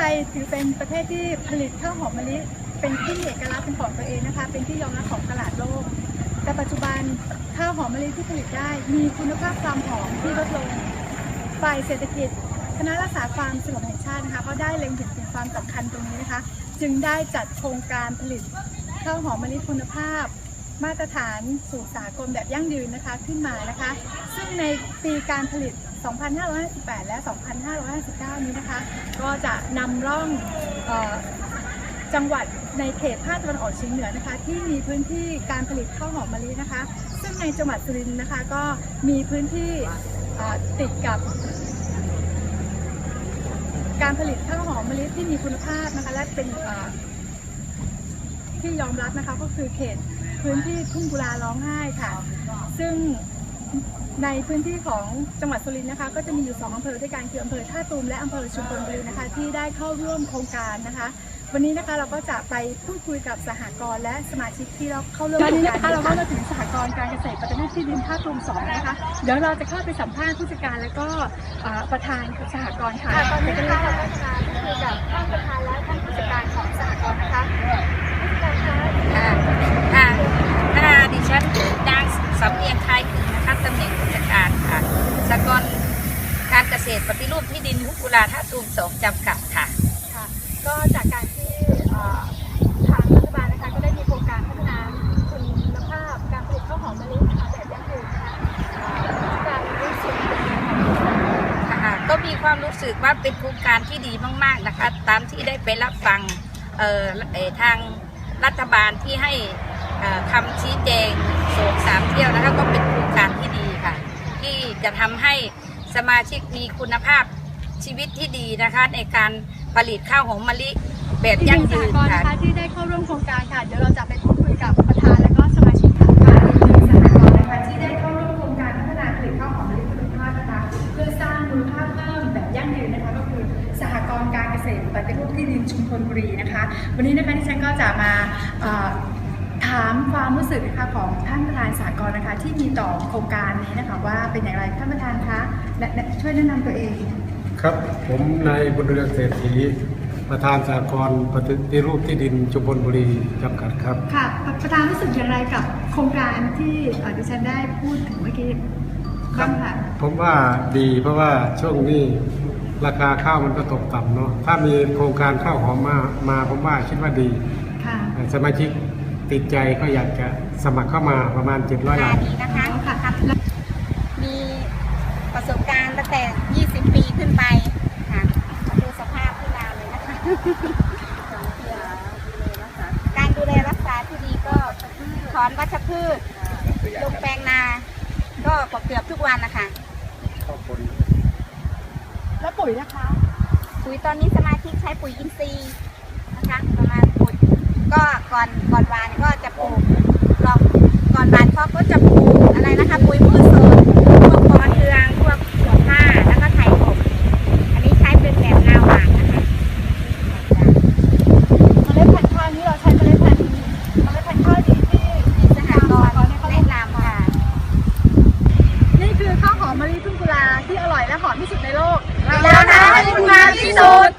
ทยถือเป็นประเทศที่ผลิตข้าวหอมมะลิเป็นที่เอกลักษณ์เป็นของตัวเองนะคะ เป็นที่ยอมรับของตลาดโลก แต่ปัจจุบันข้าวหอมมะลิที่ผลิตได้ มีคุณภาพความหอมที่ลดลง ฝ่ายเศรษฐกิจ คณะรักษาความสงบแห่งชาตินะคะก็ได้เล็งเห็นถึงความสำคัญตรงนี้นะคะ จึงได้จัดโครงการผลิตข้าวหอมมะลิคุณภาพ มาตรฐานสู่สากลแบบยั่งยืนนะคะขึ้นมานะคะ ซึ่งในปีการผลิต 2558 และ 2559 นี้นะคะ ก็จะนำร่องเออจังหวัดในเขตภาคตะวันออกเฉียงเหนือนะคะ ที่มีพื้นที่การผลิตข้าวหอมมะลินะคะ ซึ่งในจังหวัดสุรินทร์นะคะ ก็มีพื้นที่เอ่อติดกับ การผลิตข้าวหอมมะลิที่มีคุณภาพนะคะและเป็นเอ่อที่ยอมรับนะคะก็คือเขตพื้นที่ทุ่งกุลาร้องไห้ค่ะ ซึ่ง ในพื้นที่ของจังหวัดสุรินทร์นะคะ ก็จะมีอยู่สองอำเภอด้วยกันคืออำเภอท่าตูมและอำเภอชุมพลบุรีนะคะ ที่ได้เข้าร่วมโครงการนะคะ วันนี้นะคะเราก็จะไปพูดคุยกับสหกรณ์และสมาชิกที่เราเข้าร่วมโครงการนี้นะคะเราก็มาถึงสหกรณ์การเกษตรปฏิรูปที่ดินท่าตูมสองนะคะเดี๋ยวเราจะเข้าไปสัมภาษณ์ผู้จัดการและก็เอ่อประธานของสหกรณ์ค่ะตอนนี้นะคะเราก็จะมาพูดคุยกับท่านประธานและท่านผู้จัดการของสหกรณ์ สหกรณ์การเกษตรปฏิรูปที่ดินทุกกุลาท่าตูมสองจำกัดค่ะ ค่ะ ก็จากการที่เอ่อทางรัฐบาลนะคะก็ได้มีโครงการพัฒนาคุณภาพการผลิตข้าวหอมมะลินะคะแบบยั่งยืนนะคะเอ่อการรู้สึกเป็นยังไงบ้างคะค่ะก็มีความรู้สึกว่าเป็นโครงการที่ดีมาก ๆนะคะ ตามที่ได้ไปรับฟังเอ่อเอ่อทางรัฐบาลที่ให้เอ่อคำชี้แจงโสงสามเที่ยวนะคะก็เป็นโครงการที่ดีค่ะ ที่ จะทำให้สมาชิกมีคุณภาพชีวิตที่ดีนะคะ ในการผลิตข้าวหอมมะลิแบบยั่งยืนอีกหนึ่งสหกรณ์ค่ะที่ได้เข้าร่วมโครงการค่ะเดี๋ยวเราจะไปพูดคุยกับประธานและก็สมาชิกค่ะสหกรณ์นะคะที่ได้เข้าร่วมโครงการพัฒนาผลิตข้าวหอมมะลิคุณภาพนะคะเพื่อสร้างมูลค่าเพิ่มแบบยั่งยืนนะคะก็คือสหกรณ์การเกษตรปฏิรูปที่ดินชุมพลบุรีนะคะ วันนี้นะคะที่ฉันก็จะมา ถามความรู้สึกนะคะของท่านประธานสหกรณ์นะคะ ที่มีต่อโครงการนี้นะคะว่าเป็นอย่างไรท่านประธานคะและและช่วยแนะนำตัวเอง ครับ ผมนายบุญเรืองเศรษฐีประธานสากลปฏิรูปที่ดินชุมพลบุรีจำกัดครับ ค่ะประธานรู้สึกอย่างไรกับโครงการที่เอ่อดิฉันได้พูดถึงเมื่อกี้บ้างค่ะ ผมว่าดีเพราะว่าช่วงนี้ราคาข้าวมันก็ตกต่ำเนาะถ้ามีโครงการข้าวหอมมามาผมว่าคิดว่าดี ค่ะ สมาชิก ติดใจก็อยากจะสมัครเข้ามาประมาณ 700งาล้านนนี้นะคะค่ะมีประสบการณ์ตั้งแต่ 20 ปีขึ้นไปค่ะดูสภาพที่นาเลยนะคะการดูแลรักษาที่ดีก็ถอนวัชพืชลงแปลงนา ก็เกือบทุกวันนะคะแล้วปุ๋ยนะคะ ปุ๋ยตอนนี้สมาชิกใช้ปุ๋ยอินทรีย์นะคะประมาณปุ๋ยก็ก่อนก่อนหวาน ที่สุดในโลก ราคาที่ที่สุด